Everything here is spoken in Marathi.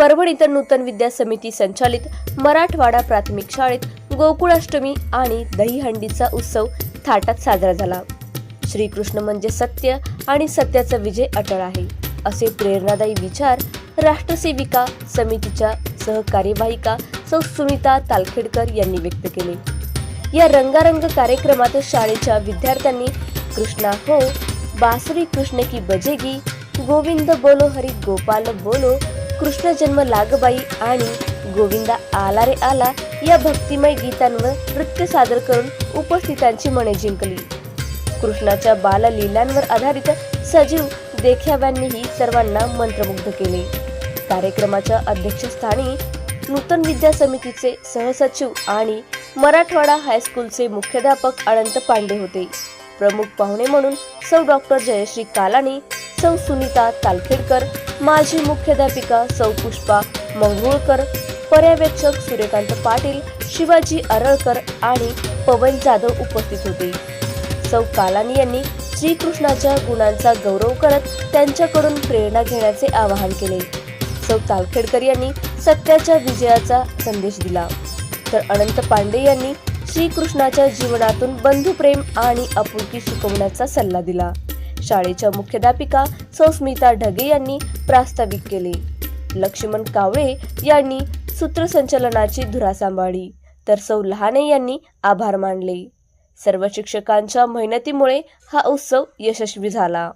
परभणी इथं नूतन विद्या समिती संचालित मराठवाडा प्राथमिक शाळेत गोकुळाष्टमी आणि दहीहंडीचा उत्सव थाटात साजरा झाला. श्रीकृष्ण म्हणजे सत्य आणि सत्याचा विजय अटळ आहे. असे प्रेरणादायी विचार राष्ट्रसेविका समितीच्या सहकार्यवाहिका सौ सुनीता तालखेडकर यांनी व्यक्त केले. या रंगारंग कार्यक्रमात शाळेच्या विद्यार्थ्यांनी कृष्णा हो बासुरी कृष्ण की बजेगी गोविंद बोलो हरी गोपाल बोलो कृष्ण जन्म लागबाई आणि गोविंदा आला रे आला या भक्तिमय गीतांवर नृत्य सादर करून उपस्थितांची मने जिंकली. कृष्णाच्या बाललीलांवर आधारित सजीव देखाव्यांनीही सर्वांना मंत्रमुग्ध केले. कार्यक्रमाच्या अध्यक्षस्थानी नूतन विद्या समितीचे सहसचिव आणि मराठवाडा हायस्कूलचे मुख्याध्यापक अनंत पांडे होते. प्रमुख पाहुणे म्हणून सौ डॉक्टर जयश्री कालानी सौ सुनीता तालखेडकर माजी मुख्याध्यापिका सौ पुष्पा मंगरुळकर पर्यवेक्षक सूर्यकांत पाटील शिवाजी अरळकर आणि पवन जाधव उपस्थित होते. सौ कालानी यांनी श्रीकृष्णाच्या गुणांचा गौरव करत त्यांच्याकडून प्रेरणा घेण्याचे आवाहन केले. सौ तालखेडकर यांनी सत्याच्या विजयाचा संदेश दिला. तर अनंत पांडे यांनी श्रीकृष्णाच्या जीवनातून बंधुप्रेम आणि आपुलकी शिकवण्याचा सल्ला दिला. शाळेच्या मुख्याध्यापिका सौस्मिता ढगे यांनी प्रास्ताविक केले. लक्ष्मण कावळे यांनी सूत्रसंचलनाची धुरा सांभाळली तर सौ लहाने यांनी आभार मानले. सर्व शिक्षकांच्या मेहनतीमुळे हा उत्सव यशस्वी झाला.